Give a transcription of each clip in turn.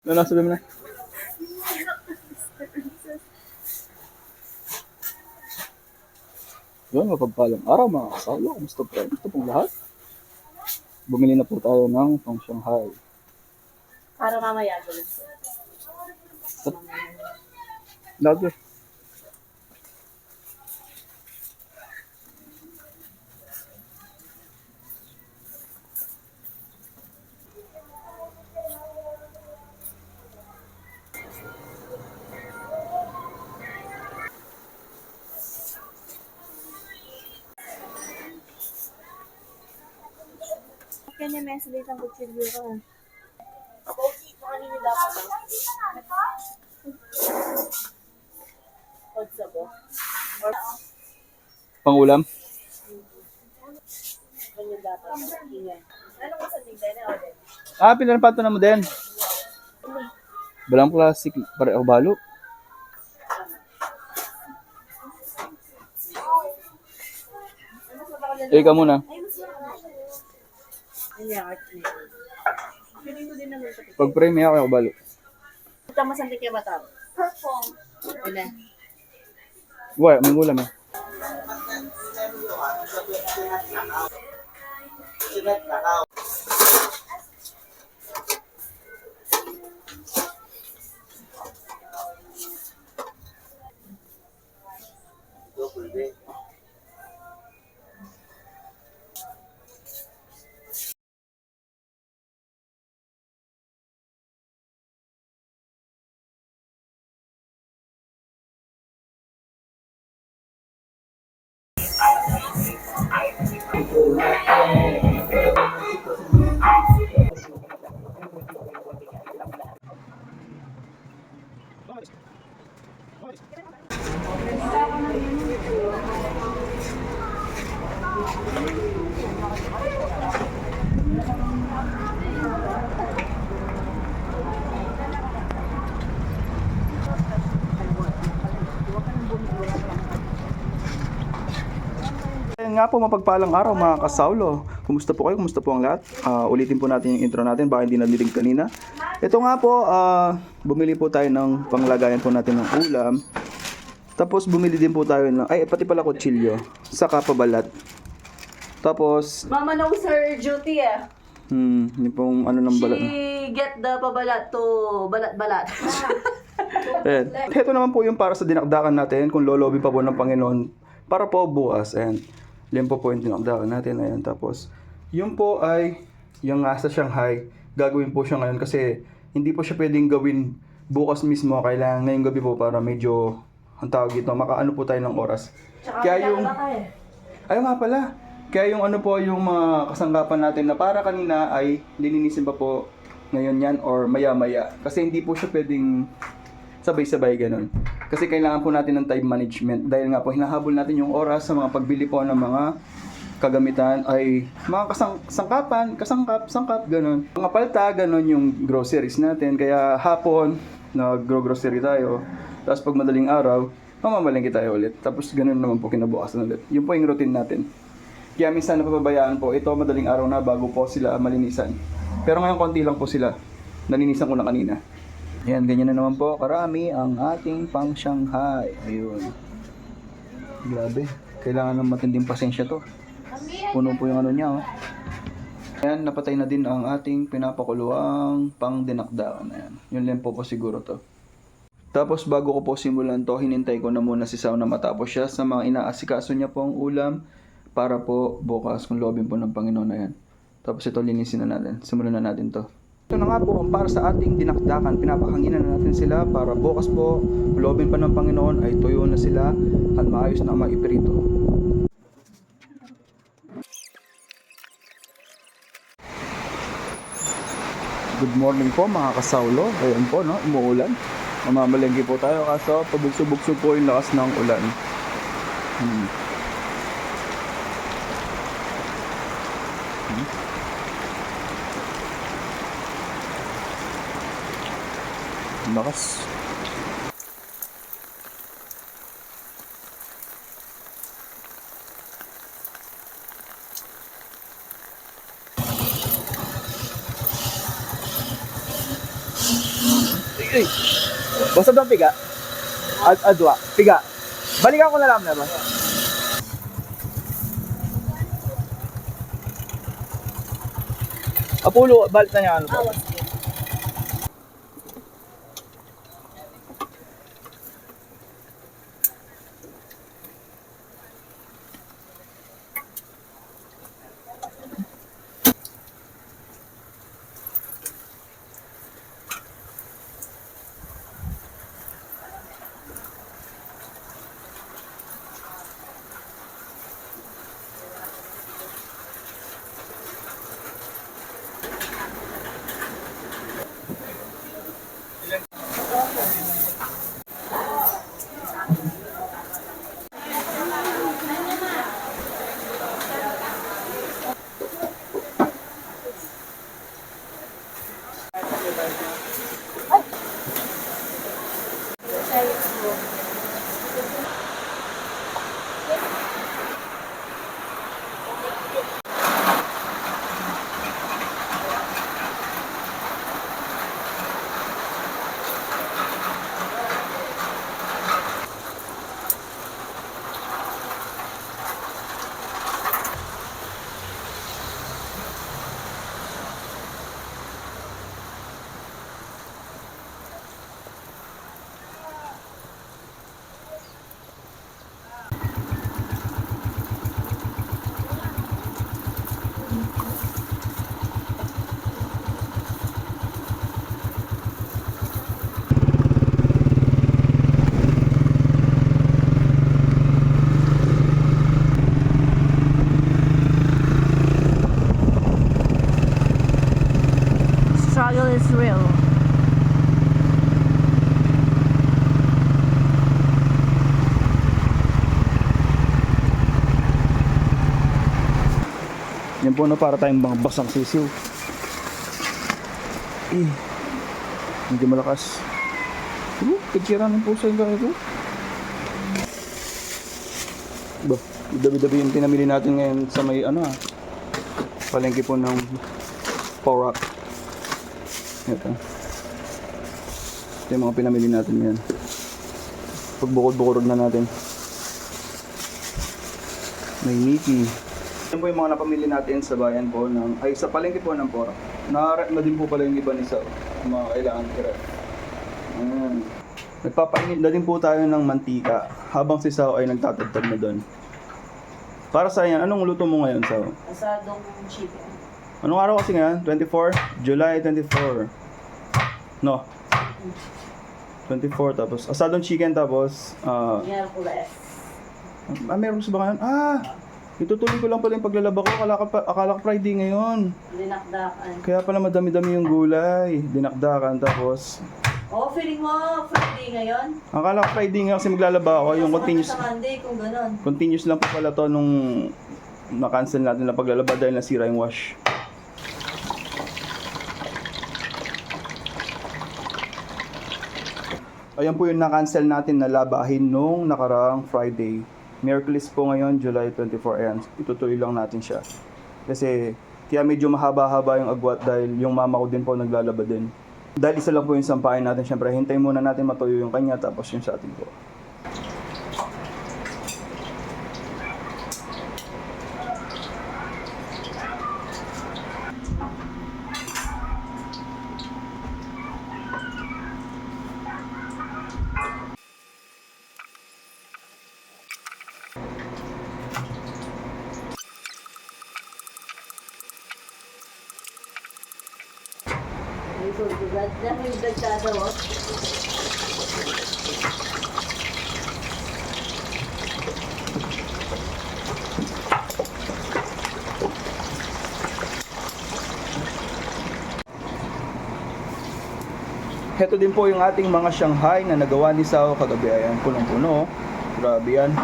Ano, sabi mo na. Yun, mapagpalang araw mga kasalo. Kumusta po? Kumusta pong lahat? Bumili na po tayo ng pang Shanghai. Para mamaya gawin ko. Kanya message ang kutsilyo ka. Ako, dito kanina dapat ah. Ako. Or Pangulam? kanya dapat. Ano mo sa tigday na order? Ah, pinanapato na mo din. Balang plastic, pare o balo. Eh, ka muna. Ano yung art niya? Piling ko din naman sa. Pag frame ako, ako balo. Ito mo sa tigday ba tao? Purple. Ina. Wala, may ulam eh. Ayan nga po, mapagpalang araw mga kasaulo. Kumusta po kayo? Kumusta po ang lahat? Ah, ulitin po natin yung intro natin, baka hindi nadilig kanina. Ito nga po, ah, bumili po tayo ng panglagayan po natin ng ulam. Tapos bumili din po tayo ng, ay pati pala kutsilyo, saka pabalat. Tapos, Mama no sir duty ah. hmm, yung pong ano ng balat. She get the pabalat to balat-balat. Ayan. Ito naman po yung para sa dinakdakan natin, kung lolobi pa po ng Panginoon, para po bukas. Ayan. Yan po yung dinakdakan natin. Ayan. Tapos, yun po ay, yung nga sa Shanghai, gagawin po siya ngayon kasi hindi po siya pwedeng gawin bukas mismo. Kailangan ngayong gabi po para medyo, ang tawag ito, makaano po tayo ng oras. Kaya yung, ayun nga pala, kaya yung ano po yung mga kasangkapan natin na para kanina ay lilinisin pa po ngayon yan or maya-maya. Kasi hindi po siya pwedeng sabay-sabay ganun. Kasi kailangan po natin ng time management dahil nga po hinahabol natin yung oras sa mga pagbili po ng mga kagamitan ay mga kasang sangkapan, kasangkap, sangkap, ganun. Mga palta, ganun yung groceries natin. Kaya hapon, nag-grocery tayo. Tapos pag madaling araw, mamamalengke tayo ulit. Tapos ganun naman po kinabukasan ulit. Yun po yung routine natin. Kaya minsan napapabayaan po, ito madaling araw na bago po sila malinisan. Pero ngayon konti lang po sila. Nalinisan ko na kanina. Yan, ganyan na naman po. Karami ang ating pang Shanghai. Ayun. Grabe. Kailangan ng matinding pasensya to. Puno po yung ano niya. Oh. Ayan, napatay na din ang ating pinapakuluang pang dinakdakan. Ayan. Yun lang po po siguro to. Tapos bago ko po simulan to, hinintay ko na muna si Sao na matapos siya sa mga inaasikaso niya pong ulam para po bukas kung loobin po ng Panginoon na yan. Tapos ito linisin na natin. Simulan na natin to. Na nga po, ang para sa ating dinakdakan, pinapahanginan na natin sila para bukas po, kung loobin pa ng Panginoon ay tuyo na sila at maayos na iprito. Good morning po mga kasaulo. Ayan po, no? umuulan. Mamamalengke po tayo kaso pabugso-bugso po yung lakas ng ulan. Hmm. Lakas. Uy! Basta daw piga. Ad adwa. Piga. Balikan ko na lang na ba? Apulo, balik na niya ano. Awas. Yan po na para tayong mga basang sisiw. Eh, medyo malakas. Uh, pagkira ng puso yung gaya ko. Ba, dabi-dabi yung pinamili natin ngayon sa may ano ah. Palengke po ng Porak. Ito. Ito yung mga pinamili natin ngayon. Pagbukod-bukod na natin. May Mickey. Yan po yung mga napamili natin sa bayan po ng, ay sa palengke po ng Porak. Nakarap na din po pala yung iba ni Sao. Yung mga kailangan tira. Ayan. Nagpapainit na din po tayo ng mantika habang si Sao ay nagtatagtag na doon. Para sa yan, anong luto mo ngayon, Sao? Asadong chicken. Anong araw kasi ngayon? 24? July 24. No. 24 tapos asadong chicken tapos ah Miyerkules. ah, meron sa ba ngayon? Ah! Itutuloy ko lang pala yung paglalaba ko. Akala ko, pa, akala ko Friday ngayon. Dinakdakan. Kaya pala madami-dami yung gulay. Dinakdakan tapos Oh, feeling mo, Friday ngayon? akala ko Friday nga kasi maglalaba ako. Yung ka continuous, Sa Monday kung ganon. continuous lang po pala to nung na-cancel natin na paglalaba dahil nasira yung wash. Ayan po yung na-cancel natin na labahin nung nakaraang Friday. Merkulis po ngayon, July 24. Ayan, itutuloy lang natin siya. Kasi, kaya medyo mahaba-haba yung agwat dahil yung mama ko din po naglalaba din. Dahil isa lang po yung sampahin natin, syempre hintayin muna natin matuyo yung kanya tapos yung sa atin po. Heto din po yung ating mga Shanghai na nagawa ni Sao kagabi. Ayan, punong-puno. Grabe yan.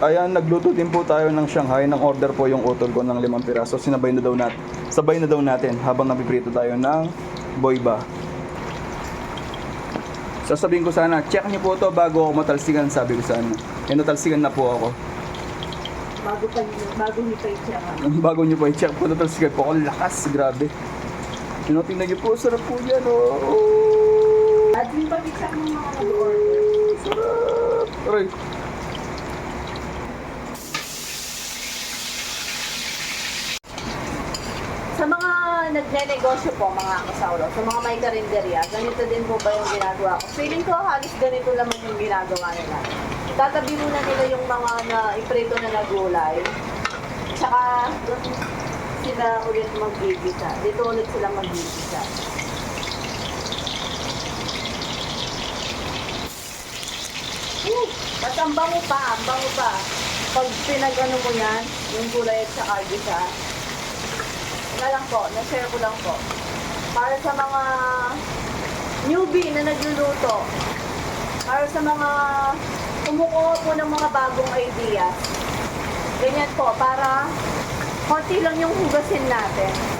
Ayan, nagluto din po tayo ng Shanghai. Nang order po yung utol ko ng limang piraso. Sinabay na daw natin. Sabay na daw natin habang napiprito tayo ng boyba. Sasabihin ko sana, check niyo po to bago ako matalsikan, sabi ko sana. Eh, natalsikan na po ako. Bago pa bago ni pa siya. bago niyo po i-check po, natalsikan po ako. Lakas, grabe. Yun, tingnan niyo po, sarap po yan, oh. At yung pabigsak ng mga nag-order. Sarap. Aray. Sa mga nagne-negosyo po, mga kasawlo, sa mga may karinderya, ganito din po ba yung ginagawa ko? Feeling ko halos ganito naman yung ginagawa nila. Tatabi muna nila yung mga na iprito na na gulay. Tsaka sila ulit maggigisa. Dito ulit sila maggigisa. Uh, At ang bango pa, ang bango pa. Pag pinag-ano mo yan, yung gulay at saka gisa, na lang po, na-share ko lang po. Para sa mga newbie na nagluluto, para sa mga kumukuha po ng mga bagong ideas, ganyan po, para konti lang yung hugasin natin.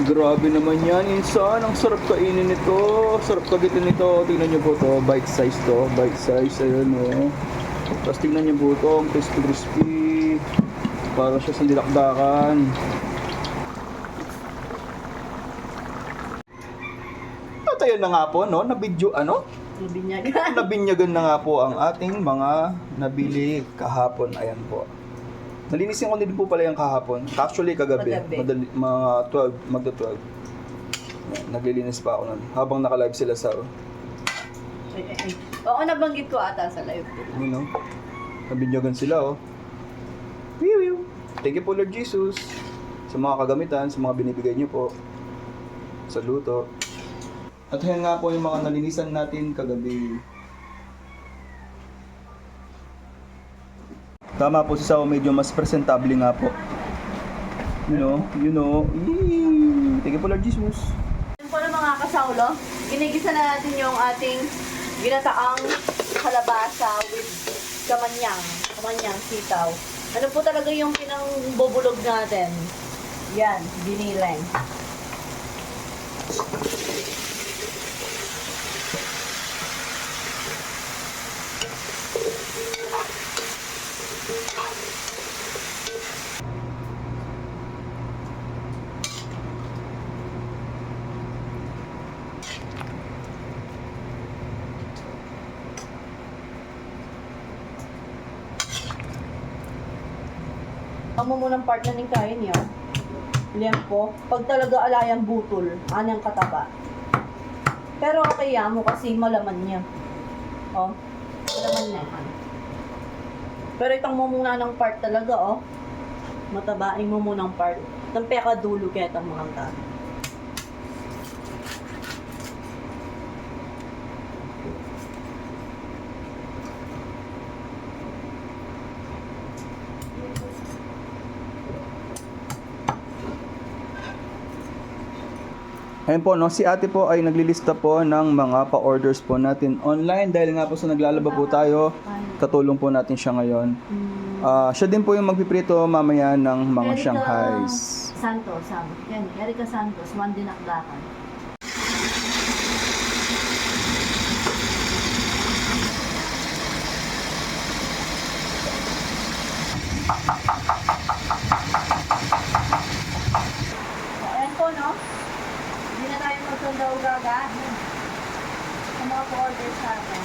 Grabe naman yan, insan. Ang sarap kainin nito. Sarap kagitin nito. Tingnan niyo po to. Bite size to. Bite size. Ayan o. Tapos tingnan niyo po to. Ang crispy crispy. Para siya sa dilakdakan. At ayun na nga po, no? Nabidyo, ano? Nabinyagan. Nabinyagan na nga po ang ating mga nabili kahapon. Ayan po. Nalinisin ko din po pala yung kahapon. Actually, kagabi. Kagabi. Madali, mga 12, magda 12. Yan, Naglilinis pa ako nun. Habang naka-live sila sa, Ay, ay, ay. Oo, nabanggit ko ata sa live ko. you know, nabinyagan sila, oh. Wiw, wiw. Thank you po, Lord Jesus. Sa mga kagamitan, sa mga binibigay niyo po. Sa luto. At yan nga po yung mga nalinisan natin kagabi. Tama po si Sao, medyo mas presentable nga po. You know, you know. Eee, Thank you po, Lord Jesus. Yan po mga kasaulo, ginigisa na natin yung ating ginataang kalabasa with kamanyang, kamanyang sitaw. Ano po talaga yung pinangbubulog natin? Yan, binileng. Ang mumunang part na ng kain niyo, liempo, pag talaga alayang butol, anyang kataba. Pero okay yan mo kasi malaman niya. Oh, malaman na yan. Pero itong mumuna ng part talaga, oh. Matabain mo munang part. Itong peka dulo kaya itong mga ta. Ayun po, no, si ate po ay naglilista po ng mga pa-orders po natin online dahil nga po sa naglalaba po tayo, katulong po natin siya ngayon. Ah, siya din po yung magpiprito mamaya ng mga Shanghais. Santos, sabi. Yan, Erika Santos, one dinakdakan. Ayan po, no? Hindi na tayo magsundaw gaga. Po-order sa atin.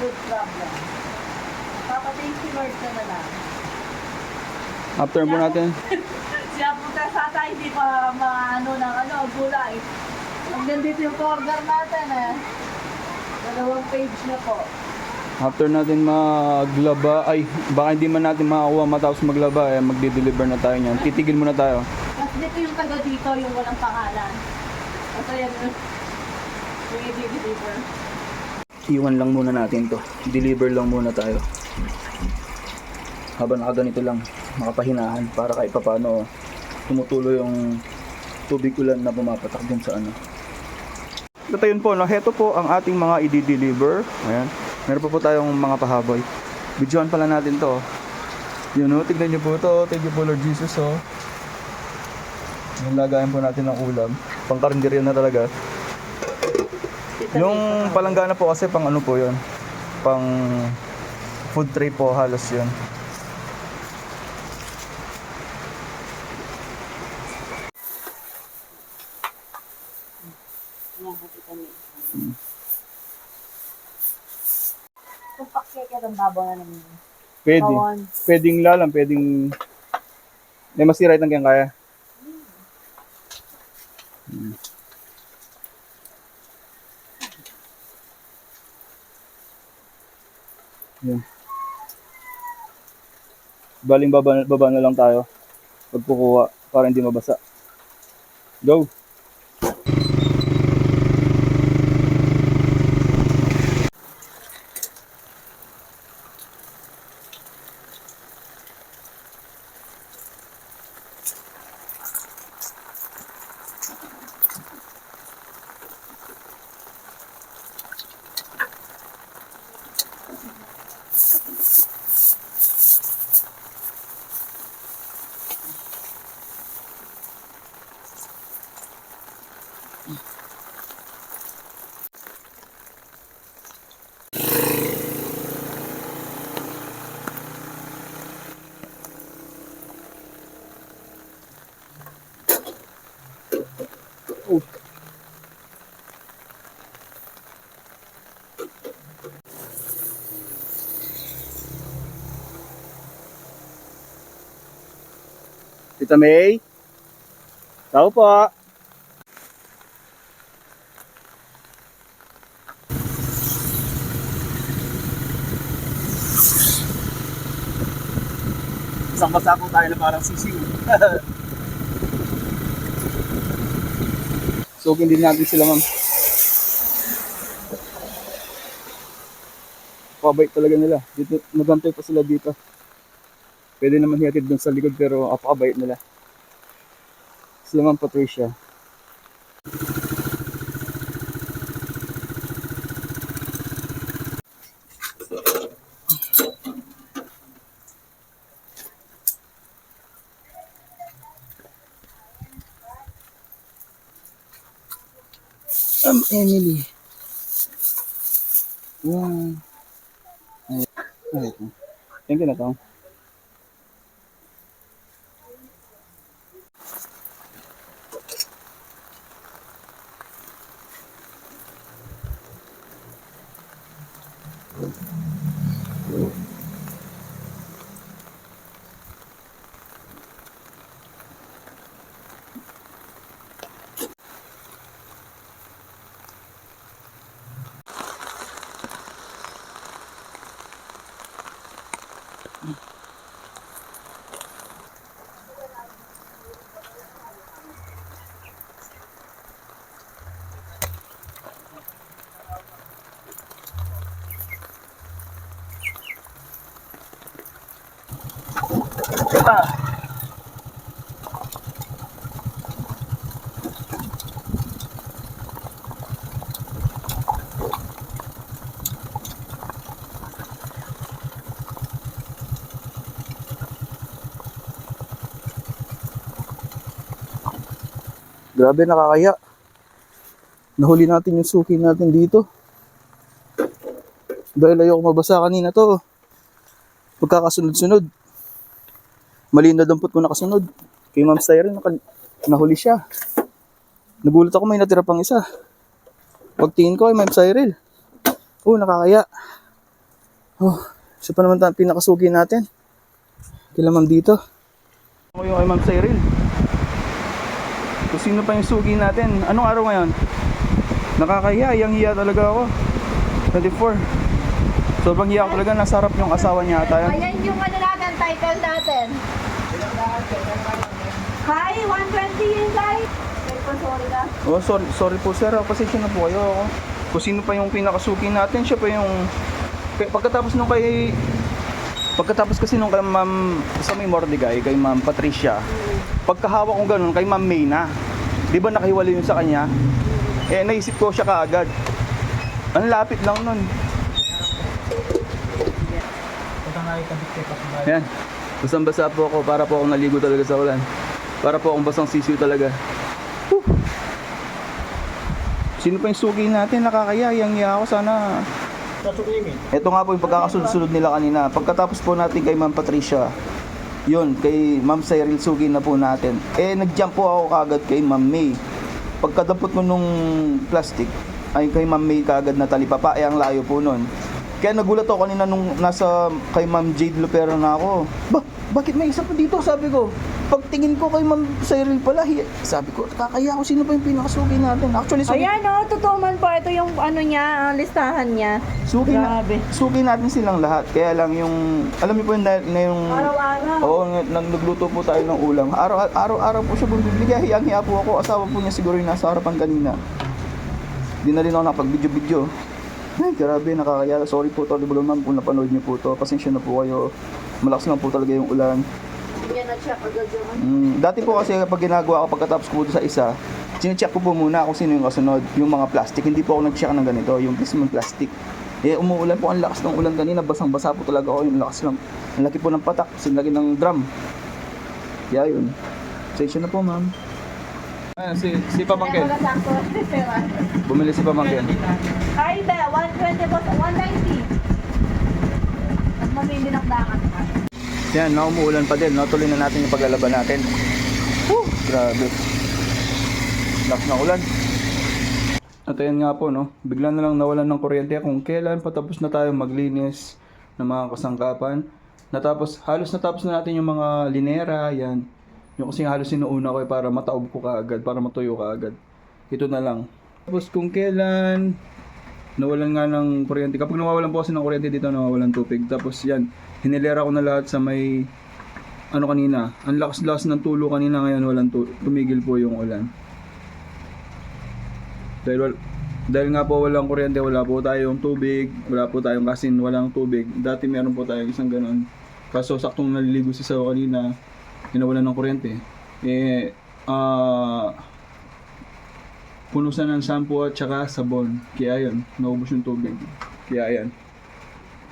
Good problem. Papatay si Lord ka na lang. After po natin, Siya puta sa tayo, hindi pa maano ng ano, gulay. Hanggang dito yung order natin eh. Dalawang page na po. after natin maglaba, ay baka hindi man natin makakuha matapos maglaba, eh, magde-deliver na tayo niyan. Titigil muna tayo. Tapos dito yung taga dito, yung walang pangalan. Kasi yan yung i-deliver. Iwan lang muna natin to. Deliver lang muna tayo. Habang nakaganito lang, makapahinahan para kahit papano tumutuloy yung tubig ulan na pumapatak dun sa ano. At ayun po, no, heto po ang ating mga i-deliver. Ayan. Meron pa po tayong mga pahaboy. Videoan pala natin to. Yun o, tignan nyo po to. Thank you po Lord Jesus oh. Yung po natin ng ulam. Pangkarinderya na talaga. Yung palanggana po kasi pang ano po yun. Pang food tray po halos yun. Kung pakyakya ng babaw na naman. Pwede. Pwedeng lalam, pwedeng... May masira itang kaya kaya. Hmm. Yan. Baling baba, baba na lang tayo. Pagkukuha para hindi mabasa. Go! Tita May? Tao po. Isang basa po tayo na parang sisiw. Sugin din natin sila ma'am. Pabait talaga nila. Dito, nagantay pa sila dito. Pwede naman hihatid doon sa likod pero apakabait nila. Sila Ma'am Patricia. Um, Emily. Wow. Ay, ay, Thank you na Grabe nakakaya. Nahuli natin yung suki natin dito. Dahil ayoko mabasa kanina to. Magkakasunod-sunod. Mali na dampot ko nakasunod. Kay Ma'am naka, nahuli siya. Nagulat ako may natira pang isa. Pagtingin ko kay Ma'am Cyril. Oh, nakakaya. Oh, siya pa naman ta- pinakasuki natin. Kila Ma'am dito. Ako yung kay Ma'am Cyril. Kung sino pa yung sugi natin. Anong araw ngayon? Nakakahiya, yang hiya talaga ako. 24. Sobrang hiya ako talaga, nasa harap yung asawa niya ata. yan. Ayan yung ano natin, title natin. Hi, 120 yun, guys. Sorry na. Oh, sorry, sorry po sir, Ah, pasensya na po kayo ako. Kung sino pa yung pinakasuki natin, siya pa yung... Pagkatapos nung kay... Pagkatapos kasi nung kay ma'am sa may Mordecai, kay ma'am Patricia, pagkahawak ko ganun, kay ma'am Mayna, di ba nakahiwalay yun sa kanya? Eh, naisip ko siya kaagad. Ang lapit lang nun. nakikabit kay Pakbay. Yan. Basang basa po ako para po akong naligo talaga sa ulan. Para po akong basang sisiw talaga. Whew. Sino pa yung suki natin? Nakakaya. Yang ako sana. Ito nga po yung pagkakasunod-sunod nila kanina. Pagkatapos po natin kay Ma'am Patricia, yun, kay Ma'am Cyril Sugi na po natin. Eh, nag-jump po ako kagad kay Ma'am May. Pagkadampot ko nung plastic, ay kay Ma'am May kagad na talipapa, eh ang layo po nun. Kaya nagulat ako kanina nung nasa kay Ma'am Jade Lupero na ako. Ba, bakit may isa pa dito? Sabi ko. Pagtingin ko kay Ma'am Cyril pala, hi- sabi ko, kakaya ako sino pa yung pinakasugi natin. Actually, sugi, Ayan o, totoo man po. Ito yung ano niya, ang listahan niya. Suki, na, Grabe. suki natin silang lahat. Kaya lang yung, alam niyo po yung, na, na yung Araw-araw. Oo, nga, nag nagluto po tayo ng ulam. Araw, araw-araw po siya bumibigay. Hiyang-hiya po ako. Asawa po niya siguro yung nasa harapan kanina. Di na rin ako nakapag-video-video. Ay, grabe, nakakaya. Sorry po, Tony Bulaman, kung napanood niyo po to. Pasensya na po kayo. Malakas lang po talaga yung ulan. Hindi niya na-check agad ano. Mm, dati po kasi kapag ginagawa ko pagkatapos ko sa isa, chinecheck ko po muna kung sino yung kasunod, yung mga plastic. Hindi po ako nag-check ng ganito, yung mismong plastic. Eh, umuulan po, ang lakas ng ulan kanina, basang-basa po talaga ako, yung lakas lang. Ang laki po ng patak, kasi laki ng drum. Kaya yun. Sensya na po, ma'am. Ayan, si, si Pamangkin. Bumili si Pamangkin. Ay, be, 120 po, 190. At mamili ng dakat ka. Yan, na umuulan pa din. Natuloy na natin yung paglalaban natin. Whew, grabe. Lakas ng ulan. At ayan nga po, no? Bigla na lang nawalan ng kuryente kung kailan patapos na tayo maglinis ng mga kasangkapan. Natapos, halos natapos na natin yung mga linera, yan. Yung kasi halos sinuuna ko eh, para mataob ko kaagad, para matuyo kaagad. Ito na lang. Tapos kung kailan nawalan nga ng kuryente. Kapag nawawalan po kasi ng kuryente dito, nawawalan tubig. Tapos yan, hinilera ko na lahat sa may ano kanina. Ang lakas-lakas ng tulo kanina ngayon walang tu- tumigil po yung ulan. Dahil, dahil nga po walang kuryente, wala po tayong tubig, wala po tayong kasin, walang tubig. Dati meron po tayong isang ganon. Kaso saktong naliligo si Sao kanina, inawalan ng kuryente. Eh, ah, punusan ng shampoo at saka sabon. Kaya yun, naubos yung tubig. Kaya yan.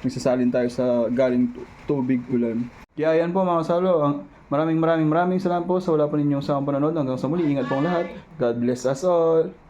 Nagsasalin tayo sa galing tu- tubig ulan. Kaya yan po mga kasalo. Maraming maraming maraming salamat po sa wala pa ninyong sa panonood. Hanggang sa muli, ingat pong lahat. God bless us all.